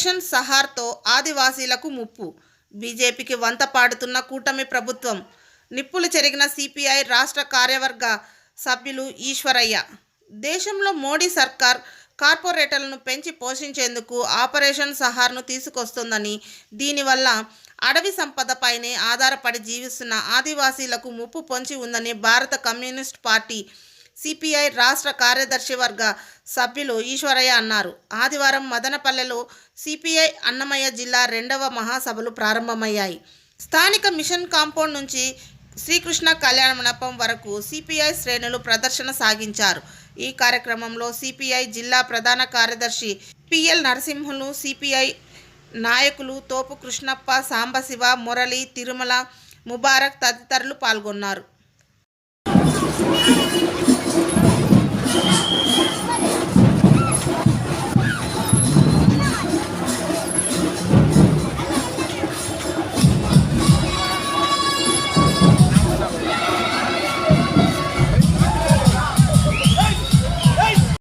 Ration సహార్తో ఆదివాసీలకు ముప్పు. బీజేపీకి వంత పాడుతున్న కూటమి ప్రభుత్వం. నిప్పులు చెరిగిన సిపిఐ రాష్ట్ర కార్యవర్గ సభ్యులు ఈశ్వరయ్య. దేశంలో మోడీ సర్కార్ కార్పొరేటర్లను పెంచి పోషించేందుకు ఆపరేషన్ సహార్ను తీసుకొస్తుందని దీనివల్ల అడవి సంపదపైనే ఆధారపడి జీవిస్తున్న ఆదివాసీలకు ముప్పు పొంచి ఉందని భారత కమ్యూనిస్ట్ పార్టీ సిపిఐ రాష్ట్ర కార్యదర్శి వర్గ సభ్యులు ఈశ్వరయ్య అన్నారు. ఆదివారం మదనపల్లెలో సిపిఐ అన్నమయ్య జిల్లా రెండవ మహాసభలు ప్రారంభమయ్యాయి. స్థానిక మిషన్ కాంపౌండ్ నుంచి శ్రీకృష్ణ కళ్యాణ మండపం వరకు సిపిఐ శ్రేణులు ప్రదర్శన సాగించారు. ఈ కార్యక్రమంలో సిపిఐ జిల్లా ప్రధాన కార్యదర్శి పిఎల్ నరసింహులు సిపిఐ నాయకులు తోపు కృష్ణప్ప సాంబశివ మురళి తిరుమల ముబారక్ తదితరులు పాల్గొన్నారు.